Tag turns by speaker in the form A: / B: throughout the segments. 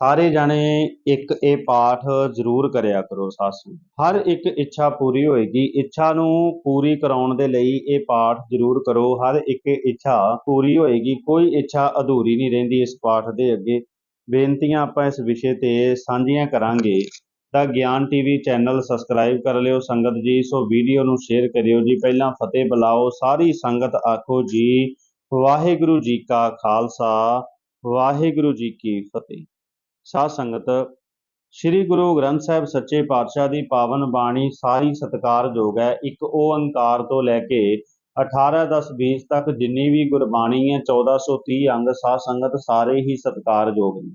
A: ਸਾਰੇ ਜਾਣੇ ਇੱਕ ਇਹ ਪਾਠ ਜ਼ਰੂਰ ਕਰਿਆ ਕਰੋ ਸਾਸੂ। ਹਰ ਇੱਕ ਇੱਛਾ ਪੂਰੀ ਹੋਏਗੀ। ਇੱਛਾ ਨੂੰ ਪੂਰੀ ਕਰਾਉਣ ਦੇ ਲਈ ਇਹ ਪਾਠ ਜ਼ਰੂਰ ਕਰੋ। ਹਰ ਇੱਕ ਇੱਛਾ ਪੂਰੀ ਹੋਏਗੀ। ਕੋਈ ਇੱਛਾ ਅਧੂਰੀ ਨਹੀਂ ਰਹਿੰਦੀ ਇਸ ਪਾਠ ਦੇ ਅੱਗੇ। ਬੇਨਤੀਆਂ ਆਪਾਂ ਇਸ ਵਿਸ਼ੇ ਤੇ ਸਾਂਝੀਆਂ ਕਰਾਂਗੇ। ਤਾਂ ਗਿਆਨ ਟੀਵੀ ਚੈਨਲ ਸਬਸਕ੍ਰਾਈਬ ਕਰ ਲਿਓ। ਸੰਗਤ ਜੀ, ਸੋ ਵੀਡੀਓ ਨੂੰ ਸ਼ੇਅਰ ਕਰਿਓ ਜੀ। ਪਹਿਲਾਂ ਫਤਿਹ ਬੁਲਾਓ। ਸਾਰੀ ਸੰਗਤ ਆਖੋ ਜੀ, ਵਾਹਿਗੁਰੂ ਜੀ ਕਾ ਖਾਲਸਾ, ਵਾਹਿਗੁਰੂ ਜੀ ਕੀ ਫਤਿਹ। ਸਾਧ ਸੰਗਤ, ਸ੍ਰੀ ਗੁਰੂ ਗ੍ਰੰਥ ਸਾਹਿਬ ਸੱਚੇ ਪਾਤਸ਼ਾਹ ਦੀ ਪਾਵਨ ਬਾਣੀ ਸਾਰੀ ਸਤਿਕਾਰਯੋਗ ਹੈ। ਇੱਕ ਓੰਕਾਰ ਤੋਂ ਲੈ ਕੇ 18 10 20 ਤੱਕ ਜਿੰਨੀ ਵੀ ਗੁਰਬਾਣੀ ਹੈ 1430 ਅੰਗ ਸਾਧ ਸੰਗਤ ਸਾਰੇ ਹੀ ਸਤਿਕਾਰਯੋਗ ਨੇ।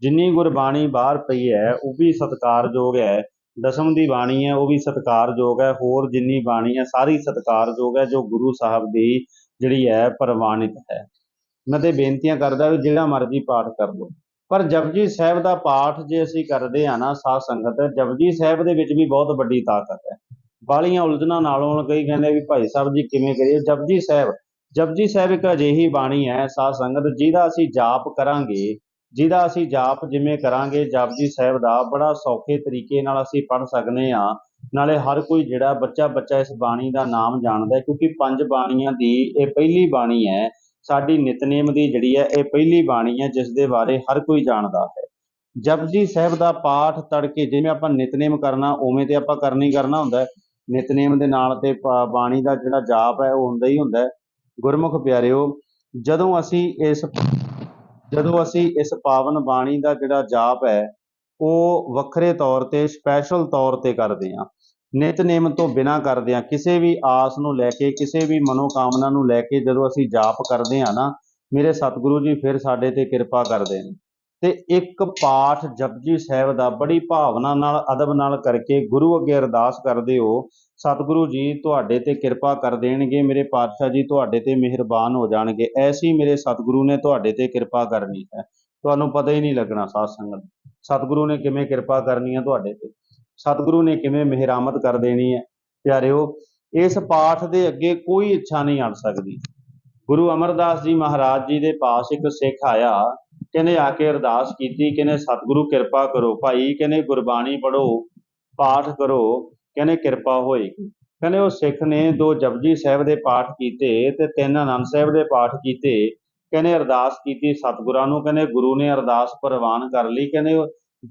A: ਜਿੰਨੀ ਗੁਰਬਾਣੀ ਬਾਹਰ ਪਈ ਹੈ, ਉਹ ਵੀ ਸਤਿਕਾਰਯੋਗ ਹੈ। ਦਸਮ ਦੀ ਬਾਣੀ ਹੈ, ਉਹ ਵੀ ਸਤਿਕਾਰਯੋਗ ਹੈ। ਹੋਰ ਜਿੰਨੀ ਬਾਣੀ ਹੈ, ਸਾਰੀ ਸਤਿਕਾਰਯੋਗ ਹੈ, ਜੋ ਗੁਰੂ ਸਾਹਿਬ ਦੀ ਜਿਹੜੀ ਹੈ, ਪ੍ਰਵਾਨਿਤ ਹੈ। ਮੈਂ ਤੇ ਬੇਨਤੀਆਂ ਕਰਦਾ ਵੀ ਜਿਹੜਾ ਮਰਜ਼ੀ ਪਾਠ ਕਰ ਲਓ। ਪਰ ਜਪਜੀ ਸਾਹਿਬ ਦਾ ਪਾਠ ਜੇ ਅਸੀਂ ਕਰਦੇ ਆ ਨਾ ਸਾਧ ਸੰਗਤ, ਜਪਜੀ ਸਾਹਿਬ ਦੇ ਵਿੱਚ ਵੀ ਬਹੁਤ ਵੱਡੀ ਤਾਕਤ ਹੈ। ਬਾਲੀਆਂ ਉਲਝਣਾਂ ਨਾਲੋਂ ਕਈ ਕਹਿੰਦੇ ਵੀ ਭਾਈ ਸਾਹਿਬ ਜੀ ਕਿਵੇਂ ਕਰੀਏ? ਜਪਜੀ ਸਾਹਿਬ ਜਪਜੀ ਸਾਹਿਬ ਇੱਕ ਅਜਿਹੀ ਬਾਣੀ ਹੈ ਸਾਧ ਸੰਗਤ, ਜਿਹਦਾ ਅਸੀਂ ਜਾਪ ਕਰਾਂਗੇ, ਜਿਹਦਾ ਅਸੀਂ ਜਾਪ ਜਿਵੇਂ ਕਰਾਂਗੇ, ਜਪਜੀ ਸਾਹਿਬ ਦਾ ਬੜਾ ਸੌਖੇ ਤਰੀਕੇ ਨਾਲ ਅਸੀਂ ਪੜ੍ਹ ਸਕਨੇ ਆ ਨਾਲੇ ਹਰ ਕੋਈ ਜਿਹੜਾ ਬੱਚਾ ਬੱਚਾ ਇਸ ਬਾਣੀ ਦਾ ਨਾਮ ਜਾਣਦਾ ਕਿਉਂਕਿ ਪੰਜ ਬਾਣੀਆਂ ਦੀ ਇਹ ਪਹਿਲੀ ਬਾਣੀ ਹੈ ਸਾਡੀ ਨਿਤਨੇਮ ਦੀ ਜਿਹੜੀ ਹੈ, ਇਹ ਪਹਿਲੀ ਬਾਣੀ ਹੈ, ਜਿਸ ਦੇ ਬਾਰੇ ਹਰ ਕੋਈ ਜਾਣਦਾ ਹੈ। ਜਪਜੀ ਸਾਹਿਬ ਦਾ ਪਾਠ ਤੜਕੇ, ਜਿਵੇਂ ਆਪਾਂ ਨਿਤਨੇਮ ਕਰਨਾ, ਉਵੇਂ ਤੇ ਆਪਾਂ ਕਰਨੀ ਕਰਨਾ ਹੁੰਦਾ ਨਿਤਨੇਮ ਦੇ ਨਾਲ ਤੇ ਬਾਣੀ ਦਾ ਜਿਹੜਾ ਜਾਪ ਹੈ, ਉਹ ਹੁੰਦਾ ਹੀ ਹੁੰਦਾ ਹੈ। ਗੁਰਮੁਖ ਪਿਆਰਿਓ, ਜਦੋਂ ਅਸੀਂ ਇਸ, ਜਦੋਂ ਅਸੀਂ ਇਸ ਪਾਵਨ ਬਾਣੀ ਦਾ ਜਿਹੜਾ ਜਾਪ ਹੈ, ਉਹ ਵੱਖਰੇ ਤੌਰ ਤੇ ਸਪੈਸ਼ਲ ਤੌਰ ਤੇ ਕਰਦੇ ਹਾਂ। ਨਿਤਨੇਮ ਤੋਂ ਬਿਨਾ ਕਰਦੇ ਹਾਂ। ਕਿਸੇ ਵੀ ਆਸ ਨੂੰ ਲੈ ਕੇ, ਕਿਸੇ ਵੀ ਮਨੋਕਾਮਨਾ ਨੂੰ ਲੈ ਕੇ ਜਦੋਂ ਅਸੀਂ ਜਾਪ ਕਰਦੇ ਹਾਂ ਨਾ, ਮੇਰੇ ਸਤਿਗੁਰੂ ਜੀ ਫਿਰ ਸਾਡੇ ਤੇ ਕਿਰਪਾ ਕਰਦੇ ਨੇ। ਤੇ ਇੱਕ ਪਾਠ ਜਪਜੀ ਸਾਹਿਬ ਦਾ ਬੜੀ ਭਾਵਨਾ ਨਾਲ, ਅਦਬ ਨਾਲ ਕਰਕੇ ਗੁਰੂ ਅੱਗੇ ਅਰਦਾਸ ਕਰਦੇ ਹੋ, ਸਤਿਗੁਰੂ ਜੀ ਤੁਹਾਡੇ ਤੇ ਕਿਰਪਾ ਕਰ ਦੇਣਗੇ, ਮੇਰੇ ਪਾਤਸ਼ਾਹ ਜੀ ਤੁਹਾਡੇ ਤੇ ਮਿਹਰਬਾਨ ਹੋ ਜਾਣਗੇ। ਐਸੀ ਮੇਰੇ ਸਤਿਗੁਰੂ ਨੇ ਤੁਹਾਡੇ ਤੇ ਕਿਰਪਾ ਕਰਨੀ ਹੈ। ਤੁਹਾਨੂੰ ਪਤਾ ਹੀ ਨਹੀਂ ਲੱਗਣਾ ਸਾਧ ਸੰਗਤ। ਸਤਿਗੁਰੂ ਨੇ ਕਿਵੇਂ ਕਿਰਪਾ ਕਰਨੀ ਹੈ ਤੁਹਾਡੇ ਤੇ। ਸਤਿਗੁਰੂ ਨੇ ਕਿਵੇਂ ਮਿਹਰਾਮਤ ਕਰ ਦੇਣੀ ਹੈ? ਪਿਆਰਿਓ, ਇਸ ਪਾਠ ਦੇ ਅੱਗੇ ਕੋਈ ਇੱਛਾ ਨਹੀਂ ਅੜ ਸਕਦੀ। ਗੁਰੂ ਅਮਰਦਾਸ ਜੀ ਮਹਾਰਾਜ ਜੀ ਦੇ ਪਾਸ ਇੱਕ ਸਿੱਖ ਆਇਆ। ਕਹਿੰਦੇ ਆ ਕੇ ਅਰਦਾਸ ਕੀਤੀ, ਕਹਿੰਦੇ, ਸਤਿਗੁਰੂ, ਕਿਰਪਾ ਕਰੋ ਭਾਈ। ਕਹਿੰਦੇ, ਗੁਰਬਾਣੀ ਪੜੋ ਪਾਠ ਕਰੋ। ਕਹਿੰਦੇ, ਕਿਰਪਾ ਹੋਏਗੀ। ਕਹਿੰਦੇ, ਉਹ ਸਿੱਖ ਨੇ ਦੋ ਜਪਜੀ ਸਾਹਿਬ ਦੇ ਪਾਠ ਕੀਤੇ ਤੇ ਤਿੰਨ ਆਨੰਦ ਸਾਹਿਬ ਦੇ ਪਾਠ ਕੀਤੇ। ਕਹਿੰਦੇ, ਅਰਦਾਸ ਕੀਤੀ ਸਤਿਗੁਰਾਂ ਨੂੰ। ਕਹਿੰਦੇ, ਗੁਰੂ ਨੇ ਅਰਦਾਸ ਪ੍ਰਵਾਨ ਕਰ ਲਈ। ਕਹਿੰਦੇ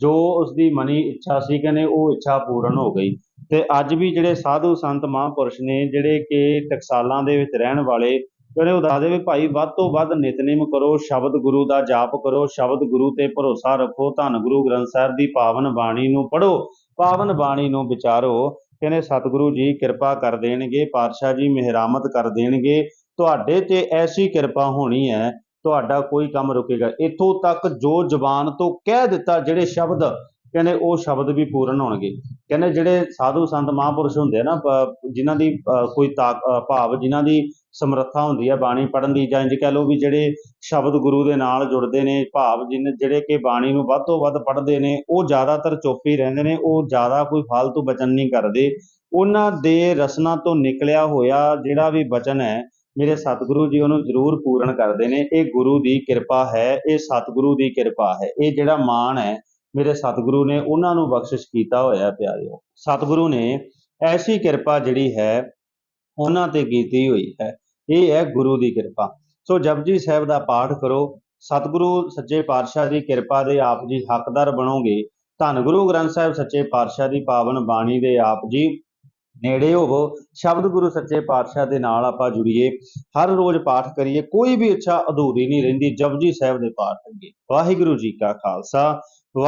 A: ਜੋ ਉਸਦੀ ਮਨੀ ਇੱਛਾ ਸੀ ਕਹਿੰਦੇ ਉਹ ਇੱਛਾ ਪੂਰਨ ਹੋ ਗਈ। ਤੇ ਅੱਜ ਵੀ ਜਿਹੜੇ ਸਾਧੂ ਸੰਤ ਮਹਾਂਪੁਰਸ਼ ਨੇ, ਜਿਹੜੇ ਕਿ ਟਕਸਾਲਾਂ ਦੇ ਵਿੱਚ ਰਹਿਣ ਵਾਲੇ ਕਹਿੰਦੇ ਉਹ ਦੱਸਦੇ ਵੀ ਭਾਈ, ਵੱਧ ਤੋਂ ਵੱਧ ਨਿਤਨੇਮ ਕਰੋ, ਸ਼ਬਦ ਗੁਰੂ ਦਾ ਜਾਪ ਕਰੋ, ਸ਼ਬਦ ਗੁਰੂ ਤੇ ਭਰੋਸਾ ਰੱਖੋ, ਧੰਨ ਗੁਰੂ ਗ੍ਰੰਥ ਸਾਹਿਬ ਦੀ ਪਾਵਨ ਬਾਣੀ ਨੂੰ ਪੜੋ ਪਾਵਨ ਬਾਣੀ ਨੂੰ ਵਿਚਾਰੋ, ਕਹਿੰਦੇ ਸਤਿਗੁਰੂ ਜੀ ਕਿਰਪਾ ਕਰ ਦੇਣਗੇ, ਪਾਤਸ਼ਾਹ ਜੀ ਮਿਹਰਾਮਤ ਕਰ ਦੇਣਗੇ। ਤੁਹਾਡੇ ਤੇ ਐਸੀ ਕਿਰਪਾ ਹੋਣੀ ਹੈ ਤੁਹਾਡਾ ਕੋਈ ਕੰਮ ਰੁਕੇਗਾ। ਇੱਥੋਂ ਤੱਕ ਜੋ ਜ਼ੁਬਾਨ ਤੋਂ ਕਹਿ ਦਿੱਤਾ ਜਿਹੜੇ ਸ਼ਬਦ, ਕਹਿੰਦੇ ਉਹ ਸ਼ਬਦ ਵੀ ਪੂਰਨ ਹੋਣਗੇ। ਕਹਿੰਦੇ ਜਿਹੜੇ ਸਾਧੂ ਸੰਤ ਮਹਾਂਪੁਰਸ਼ ਹੁੰਦੇ ਆ ਨਾ ਪ- ਜਿਨ੍ਹਾਂ ਦੀ ਕੋਈ ਤਾਕ ਭਾਵ, ਜਿਨ੍ਹਾਂ ਦੀ ਸਮਰੱਥਾ ਹੁੰਦੀ ਹੈ ਬਾਣੀ ਪੜ੍ਹਨ ਦੀ ਜਾਂ ਇੰਜ ਕਹਿ ਲਓ ਵੀ ਜਿਹੜੇ ਸ਼ਬਦ ਗੁਰੂ ਦੇ ਨਾਲ ਜੁੜਦੇ ਨੇ, ਭਾਵ ਜਿਨ, ਜਿਹੜੇ ਕਿ ਬਾਣੀ ਨੂੰ ਵੱਧ ਤੋਂ ਵੱਧ ਪੜ੍ਹਦੇ ਨੇ, ਉਹ ਜ਼ਿਆਦਾਤਰ ਚੁੱਪ ਹੀ ਰਹਿੰਦੇ ਨੇ, ਉਹ ਜ਼ਿਆਦਾ ਕੋਈ ਫालतू ਬਚਨ ਨਹੀਂ ਕਰਦੇ। ਉਹਨਾਂ ਦੇ ਰਸਨਾ ਤੋਂ ਨਿਕਲਿਆ ਹੋਇਆ ਜਿਹੜਾ ਵੀ ਬਚਨ ਹੈ ਮੇਰੇ ਸਤਿਗੁਰੂ ਜੀ ਉਹਨੂੰ ਜ਼ਰੂਰ ਪੂਰਨ ਕਰਦੇ ਨੇ। ਇਹ ਗੁਰੂ ਦੀ ਕਿਰਪਾ ਹੈ, ਇਹ ਸਤਿਗੁਰੂ ਦੀ ਕਿਰਪਾ ਹੈ। ਇਹ ਜਿਹੜਾ ਮਾਣ ਹੈ ਮੇਰੇ ਸਤਿਗੁਰੂ ਨੇ ਉਹਨਾਂ ਨੂੰ ਬਖਸ਼ਿਸ਼ ਕੀਤਾ ਹੋਇਆ ਪਿਆਰਿਓ। ਸਤਿਗੁਰੂ ਨੇ ਐਸੀ ਕਿਰਪਾ ਜਿਹੜੀ ਹੈ, ਉਹਨਾਂ ਤੇ ਕੀਤੀ ਹੋਈ ਹੈ। ਇਹ ਹੈ ਗੁਰੂ ਦੀ ਕਿਰਪਾ। ਸੋ ਜਪਜੀ ਸਾਹਿਬ ਦਾ ਪਾਠ ਕਰੋ। ਸਤਿਗੁਰੂ ਸੱਚੇ ਪਾਤਸ਼ਾਹ ਦੀ ਕਿਰਪਾ ਦੇ ਆਪ ਜੀ ਹੱਕਦਾਰ ਬਣੋਗੇ। ਧੰਨ ਗੁਰੂ ਗ੍ਰੰਥ ਸਾਹਿਬ ਸੱਚੇ ਪਾਤਸ਼ਾਹ ਦੀ ਪਾਵਨ ਬਾਣੀ ਦੇ ਆਪ ਜੀ। ਨੇੜੇ ਹੋਵੋ। ਸ਼ਬਦ ਗੁਰੂ ਸੱਚੇ ਪਾਤਸ਼ਾਹ ਦੇ ਨਾਲ ਆਪਾਂ ਜੁੜੀਏ। ਹਰ ਰੋਜ਼ ਪਾਠ ਕਰੀਏ। ਕੋਈ ਵੀ ਇੱਛਾ ਅਧੂਰੀ ਨਹੀਂ ਰਹਿੰਦੀ। ਜਪਜੀ ਸਾਹਿਬ ਦੇ ਪਾਠ ਅੱਗੇ। ਵਾਹਿਗੁਰੂ ਜੀ ਕਾ ਖਾਲਸਾ।